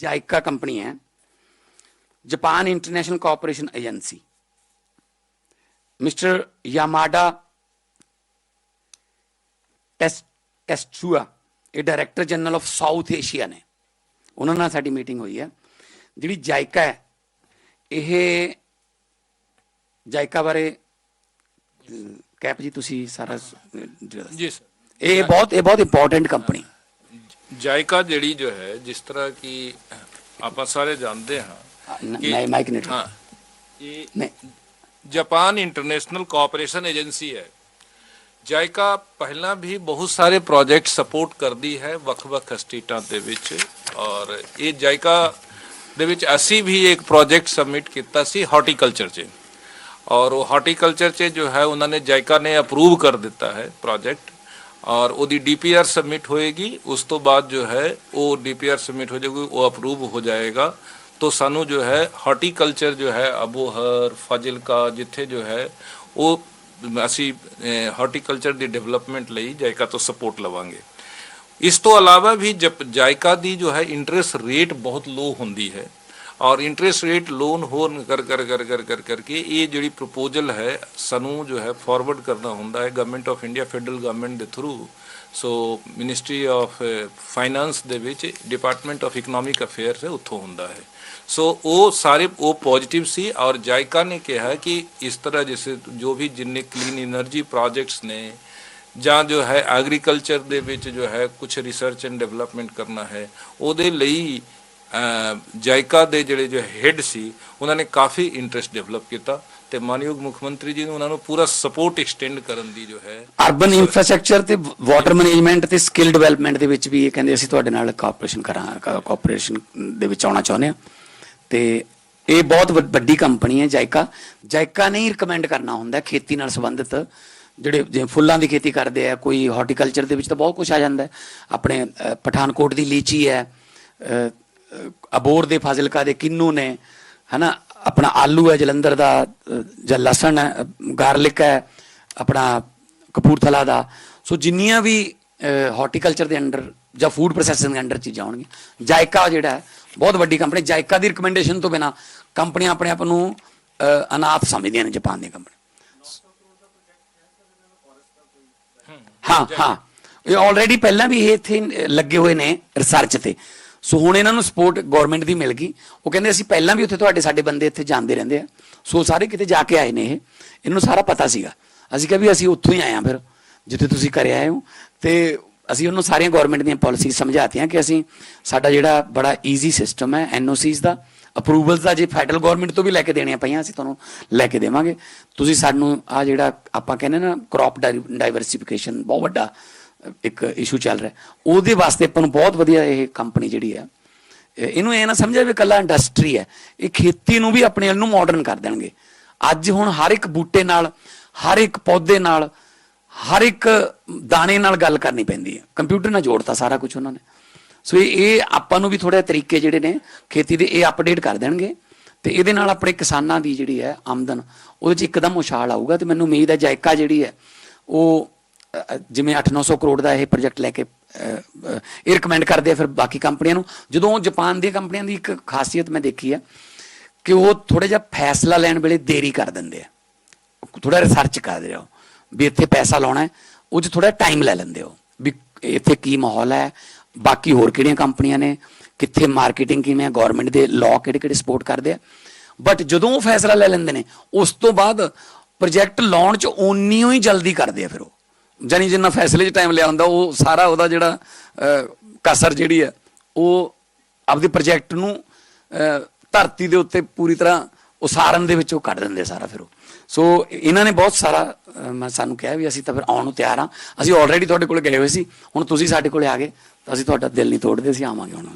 JICA company है Japan international cooperation agency mister Yamada ਟੈਸ ਟੈਸਟੂਆ ਇਹ director general of South Asia ਨੇ ਉਹਨਾਂ ਨਾਲ ਸਾਡੀ ਮੀਟਿੰਗ ਹੋਈ ਹੈ ਜਿਹੜੀ ਜਾਇਕਾ ਹੈ ਇਹ ਜਾਇਕਾ ਬਾਰੇ ਅਹ, ਕੈਪ ਜੀ ਤੁਸੀਂ ਸਾਰਾ ਸ- ਅਹ, ਜਿਹੜਾ ਦੱਸੋ। ਜੀ ਸਰ ਇਹ ਬਹੁਤ ਇਹ ਬਹੁਤ ਇੰਪੋਰਟੈਂਟ ਕੰਪਨੀ ਜਾਇਕਾ ਜਿਹੜੀ ਜੋ ਹੈ ਜਿਸ ਤਰ੍ਹਾਂ ਕਿ ਆਪਾਂ ਸਾਰੇ ਜਾਣਦੇ ਹਾਂ ਕਿ- ਮੈਂ ਮਾਈਕ ਨਹੀਂ ਹਾਂ ਇਹ ਨਹੀਂ ਜਾਪਾਨ ਇੰਟਰਨੈਸ਼ਨਲ ਕੋਆਪਰੇਸ਼ਨ ਏਜੰਸੀ ਹੈ ਜਾਇਕਾ ਪਹਿਲਾਂ ਵੀ ਬਹੁਤ ਸਾਰੇ ਪ੍ਰੋਜੈਕਟ ਸਪੋਰਟ ਕਰਦੀ ਹੈ ਵੱਖ-ਵੱਖ ਸਟੇਟਾਂ ਦੇ ਵਿੱਚ ਔਰ ਇਹ ਜਾਇਕਾ ਦੇ ਵਿੱਚ ਅਸੀਂ ਵੀ ਇੱਕ ਪ੍ਰੋਜੈਕਟ ਸਬਮਿਟ ਕੀਤਾ ਸੀ ਹਾਰਟੀਕਲਚਰ 'ਚ ਔਰ ਉਹ ਹਾਰਟੀਕਲਚਰ 'ਚ ਜੋ ਹੈ ਉਹਨਾਂ ਨੇ ਜਾਇਕਾ ਨੇ ਅਪਰੂਵ ਕਰ ਦਿੱਤਾ ਹੈ ਪ੍ਰੋਜੈਕਟ ਔਰ ਉਹਦੀ ਡੀਪੀਆਰ ਸਬਮਿਟ ਹੋਏਗੀ, ਉਸ ਤੋਂ ਬਾਅਦ ਜੋ ਹੈ ਉਹ ਡੀਪੀਆਰ ਸਬਮਿਟ ਹੋ ਜਾਏਗੀ ਉਹ ਅਪਰੂਵ ਹੋ ਜਾਏਗਾ। तो ਸਾਨੂੰ ਜੋ ਹੈ ਹਾਰਟੀਕਲਚਰ ਜੋ ਹੈ, ਅਬੋਹਰ, ਫਾਜ਼ਿਲਕਾ, ਜਿੱਥੇ ਜੋ ਹੈ, ਉਹ ਅਸੀਂ ਹਾਰਟੀਕਲਚਰ ਦੀ ਡਿਵੈਲਪਮੈਂਟ ਲਈ ਜਾਇਕਾ ਤੋਂ ਸਪੋਰਟ ਲਵਾਂਗੇ। ਇਸ ਤੋਂ ਇਲਾਵਾ ਵੀ ਜਪ- ਜਾਇਕਾ ਦੀ ਜੋ ਹੈ ਇੰਟਰਸਟ ਰੇਟ ਬਹੁਤ ਲੋ ਹੁੰਦੀ ਹੈ। ਔਰ ਇੰਟਰਸਟ ਰੇਟ ਲੋਨ ਹੋਰ ਕਰ ਕਰ ਕਰ ਕਰ ਕਰ ਕਰਕੇ ਇਹ ਜਿਹੜੀ ਪ੍ਰਪੋਜ਼ਲ ਹੈ, ਸਾਨੂੰ ਜੋ ਹੈ ਫਾਰਵਰਡ ਕਰਨਾ ਹੁੰਦਾ ਹੈ government of India federal government ਦੇ through so ministry of finance ਦੇ ਵਿੱਚ ਡਿਪਾਰਟਮੈਂਟ ਆਫ ਇਕਨੋਮਿਕ ਅਫੇਅਰਸ ਹੈ, ਉੱਥੋਂ ਹੁੰਦਾ ਹੈ। ਸੋ ਉਹ ਸਾਰੇ, ਉਹ ਪੋਜ਼ਿਟਿਵ ਸੀ ਔਰ ਜਾਇਕਾ ਨੇ ਕਿਹਾ ਕਿ ਇਸ ਤਰ੍ਹਾਂ ਜਿਵੇਂ ਜੋ ਵੀ ਜਿੰਨੇ ਕਲੀਨ એનર્ਜੀ ਪ੍ਰੋਜੈਕਟਸ ਨੇ ਜਾਂ ਜੋ ਹੈ ਐਗਰੀਕਲਚਰ ਦੇ ਵਿੱਚ ਜੋ ਹੈ ਕੁਝ ਰਿਸਰਚ ਐਂਡ ਡਿਵੈਲਪਮੈਂਟ ਕਰਨਾ ਹੈ, ਉਹਦੇ ਲਈ ਜਾਇਕਾ ਦੇ ਜਿਹੜੇ ਜੋ ਹੈੱਡ ਸੀ ਉਹਨਾਂ ਨੇ ਕਾਫੀ ਇੰਟਰਸਟ ਡਿਵੈਲਪ ਕੀਤਾ ਤੇ ਮਾਨਯੋਗ ਮੁੱਖ ਮੰਤਰੀ ਜੀ ਨੇ ਉਹਨਾਂ ਨੂੰ ਪੂਰਾ ਸਪੋਰਟ ਐਕਸਟੈਂਡ ਕਰਨ ਦੀ ਜੋ ਹੈ ਅਰਬਨ ਇਨਫਰਾਸਟ੍ਰਕਚਰ ਤੇ ਵਾਟਰ ਮੈਨੇਜਮੈਂਟ ਤੇ ਸਕਿੱਲ ਡਿਵੈਲਪਮੈਂਟ ਦੇ ਵਿੱਚ ਵੀ ਇਹ ਕਹਿੰਦੇ ਅਸੀਂ ਤੁਹਾਡੇ ਨਾਲ ਕੋਆਪਰੇਸ਼ਨ ਕਰਾਂ ਕੋਆਪਰੇਸ਼ਨ ਦੇ ਵਿੱਚ ਆਉਣਾ ਚਾਹੁੰਦੇ ਹਾਂ। ਤੇ ਇਹ ਬਹੁਤ ਵੱਡ- ਕੰਪਨੀ ਹੈ ਜਾਇਕਾ। ਜਾਇਕਾ ਨੇ ਹੀ ਰეკਮੈਂਡ ਕਰਨਾ ਹੁੰਦਾ ਖੇਤੀ ਨਾਲ ਸੰਬੰਧਿਤ ਜਿਹੜੇ ਜਿਵੇਂ ਫੁੱਲਾਂ ਦੀ ਖੇਤੀ ਕਰਦੇ ਆ ਕੋਈ ਹਾਰਟੀਕਲਚਰ ਦੇ ਵਿੱਚ ਤਾਂ ਬਹੁਤ ਕੁਝ ਆ ਜਾਂਦਾ ਆਪਣੇ ਪਠਾਨਕੋਟ ਦੀ ਲੀਚੀ ਹੈ ਅਬੋਰ ਦੇ ਫਾਜ਼ਿਲਕਾ ਦੇ ਕਿੰਨੂ ਨੇ ਹਨਾ ਆਪਣਾ ਆਲੂ ਹੈ ਜਲੰਧਰ ਦਾ ਜਾਂ ਲਸਣ ਹੈ ਗਾਰਲਿਕ ਹੈ ਆਪਣਾ ਕਪੂਰਥਲਾ ਦਾ। ਸੋ ਜਿੰਨੀਆਂ ਵੀ ਹਾਰਟੀਕਲਚਰ ਦੇ ਅੰਡਰ ਜਾਂ ਫੂਡ ਪ੍ਰੋਸੈਸਿੰਗ ਦੇ ਅੰਡਰ ਚੀਜ਼ਾਂ ਆਉਣਗੀਆਂ ਜਾਇਕਾ ਜਿਹੜਾ ਹੈ ਬਹੁਤ ਵੱਡੀ ਕੰਪਨੀ ਜਾਇਕਾ ਦੀ ਰეკਮੈਂਡੇਸ਼ਨ ਤੋਂ ਬਿਨਾ ਕੰਪਨੀਆਂ ਆਪਣੇ ਆਪ ਨੂੰ ਅਨਾਥ ਸਮਝਦੀਆਂ ਨੇ ਜਾਪਾਨ ਦੀਆਂ ਕੰਪਨੀਆਂ ਹਾਂ। ਹਾਂ ਇਹ ਆਲਰੇਡੀ ਪਹਿਲਾਂ ਵੀ ਇਹ ਇੱਥੇ ਲੱਗੇ ਹੋਏ ਨੇ ਰਿਸਰਚ ਤੇ। ਸੋ ਹੁਣ ਇਹਨਾਂ ਨੂੰ ਸਪੋਰਟ ਗਵਰਨਮੈਂਟ ਦੀ ਮਿਲ ਗਈ। ਉਹ ਕਹਿੰਦੇ ਅਸੀਂ ਪਹਿਲਾਂ ਵੀ ਉੱਥੇ ਤੁਹਾਡੇ ਸਾਡੇ ਬੰਦੇ ਇੱਥੇ ਜਾਂਦੇ ਰਹਿੰਦੇ ਆ। ਸੋ ਸਾਰੇ ਕਿਤੇ ਜਾ ਕੇ ਆਏ ਨੇ ਇਹ। ਇਹਨਾਂ ਸਾਰਾ ਪਤਾ ਸੀਗਾ। ਅਸੀਂ ਕਿਹਾ ਵੀ ਅਸੀਂ ਉੱਥੋਂ ਹੀ ਆਏ ਆ ਫਿਰ, ਜਿੱਥੇ ਤੁਸੀਂ ਕਰਿਆ ਆਏ ਹੋ। ਤੇ ਅਸੀਂ ਉਹਨੂੰ ਸਾਰੀਆਂ ਗਵਰਨਮੈਂਟ ਦੀਆਂ ਪਾਲਿਸੀਜ਼ ਸਮਝਾਤੀਆਂ ਕਿ ਅਸੀਂ ਸਾਡਾ ਜਿਹੜਾ ਬੜਾ ਈਜ਼ੀ ਸਿਸਟਮ ਹੈ ਐਨਓਸੀਜ਼ ਦਾ ਅਪਰੂਵਲਸ ਦਾ ਜੇ ਫੈਡਰਲ ਗਵਰਨਮੈਂਟ ਤੋਂ ਵੀ ਲੈ ਕੇ ਦੇਣੀਆਂ ਪਈਆਂ, ਅਸੀਂ ਤੁਹਾਨੂੰ ਲੈ ਕੇ ਦੇਵਾਂਗੇ। ਤੁਸੀਂ ਸਾਨੂੰ ਆ ਜਿਹੜਾ ਆਪਾਂ ਕਹਿੰਦੇ ਨਾ ਕ੍ਰੌਪ ਡਾਈਵਰਸਿਫਿਕੇਸ਼ਨ ਬਹੁਤ ਵੱਡਾ ਇੱਕ ਇਸ਼ੂ ਚੱਲ ਰਿਹਾ ਉਹਦੇ ਵਾਸਤੇ ਆਪਾਂ ਨੂੰ ਬਹੁਤ ਵਧੀਆ ਇਹ ਕੰਪਨੀ ਜਿਹੜੀ ਹੈ ਇਹਨੂੰ ਇਹ ਨਾ ਸਮਝਿਆ ਵੀ ਕੱਲਾ ਇੰਡਸਟਰੀ ਹੈ। ਇਹ ਖੇਤੀ ਨੂੰ ਵੀ ਆਪਣੇ ਵੱਲ ਨੂੰ ਮਾਡਰਨ ਕਰ ਦੇਣਗੇ। ਅੱਜ ਹੁਣ ਹਰ ਇੱਕ ਬੂਟੇ ਨਾਲ, ਹਰ ਇੱਕ ਪੌਦੇ ਨਾਲ, ਹਰ ਇੱਕ ਦਾਣੇ ਨਾਲ ਗੱਲ ਕਰਨੀ ਪੈਂਦੀ ਹੈ। ਕੰਪਿਊਟਰ ਨਾਲ ਜੋੜਤਾ ਸਾਰਾ ਕੁਝ ਉਹਨਾਂ ਨੇ। ਸੋ ਇਹ ਆਪਾਂ ਨੂੰ ਵੀ ਥੋੜੇ ਤਰੀਕੇ ਜਿਹੜੇ ਨੇ ਖੇਤੀ ਦੇ ਇਹ ਅਪਡੇਟ ਕਰ ਦੇਣਗੇ। ਤੇ ਇਹਦੇ ਨਾਲ ਆਪਣੇ ਕਿਸਾਨਾਂ ਦੀ ਜਿਹੜੀ ਹੈ ਆਮਦਨ, ਉਹਦੇ 'ਚ ਇੱਕਦਮ ਉਛਾਲ ਆਊਗਾ। ਤੇ ਮੈਨੂੰ ਉਮੀਦ ਹੈ ਜਾਇਕਾ ਜਿਹੜੀ ਹੈ, ਉਹ ਜਿਵੇਂ 8-900 ਕਰੋੜ ਦਾ ਇਹ ਪ੍ਰੋਜੈਕਟ ਲੈ ਕੇ ਇਹ ਰეკਮੈਂਡ ਕਰਦੇ ਆ ਫਿਰ ਬਾਕੀ ਕੰਪਨੀਆਂ ਨੂੰ। ਜਦੋਂ ਜਾਪਾਨ ਦੀਆਂ ਕੰਪਨੀਆਂ ਦੀ ਇੱਕ ਖਾਸੀਅਤ ਮੈਂ ਦੇਖੀ ਹੈ ਕਿ ਉਹ ਥੋੜਾ ਜਿਹਾ ਫੈਸਲਾ ਲੈਣ ਵੇਲੇ ਦੇਰੀ ਕਰ ਦਿੰਦੇ ਆ। ਥੋੜਾ ਰਿਸਰਚ ਕਰਦੇ ਹੋ ਵੀ ਇੱਥੇ ਪੈਸਾ ਲਾਉਣਾ ਹੈ, ਉਹ 'ਚ ਥੋੜਾ ਟਾਈਮ ਲੈ ਲੈਂਦੇ ਹੋ ਵੀ ਇੱਥੇ ਕੀ ਮਾਹੌਲ ਹੈ, ਬਾਕੀ ਹੋਰ ਕਿਹੜੀਆਂ ਕੰਪਨੀਆਂ ਨੇ, ਕਿੱਥੇ ਮਾਰਕੀਟਿੰਗ ਕਿਵੇਂ ਹੈ ਗਵਰਨਮੈਂਟ ਦੇ ਲਾਅ ਕਿਹੜੇ ਕਿਹੜੇ ਸਪੋਰਟ ਕਰਦੇ ਆ। ਬਟ ਜਦੋਂ ਉਹ ਫੈਸਲਾ ਲੈ ਲੈਂਦੇ ਨੇ, ਉਸ ਤੋਂ ਬਾਅਦ ਪ੍ਰੋਜੈਕਟ ਲਾਉਣ 'ਚ ਓਨੀ ਹੀ ਜਲਦੀ ਕਰਦੇ ਆ ਫਿਰ ਉਹ। ਜਾਨੀ ਜਿੰਨਾ ਫੈਸਲੇ 'ਚ ਟਾਈਮ ਲਿਆ ਹੁੰਦਾ, ਉਹ ਸਾਰਾ ਉਹਦਾ ਜਿਹੜਾ ਕਸਰ ਜਿਹੜੀ ਹੈ, ਉਹ ਆਪਦੇ ਪ੍ਰੋਜੈਕਟ ਨੂੰ ਧਰਤੀ ਦੇ ਉੱਤੇ ਪੂਰੀ ਤਰ੍ਹਾਂ ਉਸਾਰਨ ਦੇ ਵਿੱਚ ਉਹ ਕੱਢ ਦਿੰਦੇ ਸਾਰਾ ਫਿਰ ਉਹ। ਸੋ ਇਹਨਾਂ ਨੇ ਬਹੁਤ ਸਾਰਾ ਮੈਂ ਸਾਨੂੰ ਕਿਹਾ ਵੀ ਅਸੀਂ ਤਾਂ ਫਿਰ ਆਉਣ ਨੂੰ ਤਿਆਰ ਹਾਂ। ਅਸੀਂ ਆਲਰੇਡੀ ਤੁਹਾਡੇ ਕੋਲ ਗਏ ਹੋਏ ਸੀ। ਹੁਣ ਤੁਸੀਂ ਸਾਡੇ ਕੋਲੇ ਆ ਗਏ। ਤਾਂ ਅਸੀਂ ਤੁਹਾਡਾ ਦਿਲ ਨਹੀਂ ਤੋੜਦੇ, ਅਸੀਂ ਆਵਾਂਗੇ ਹੁਣ।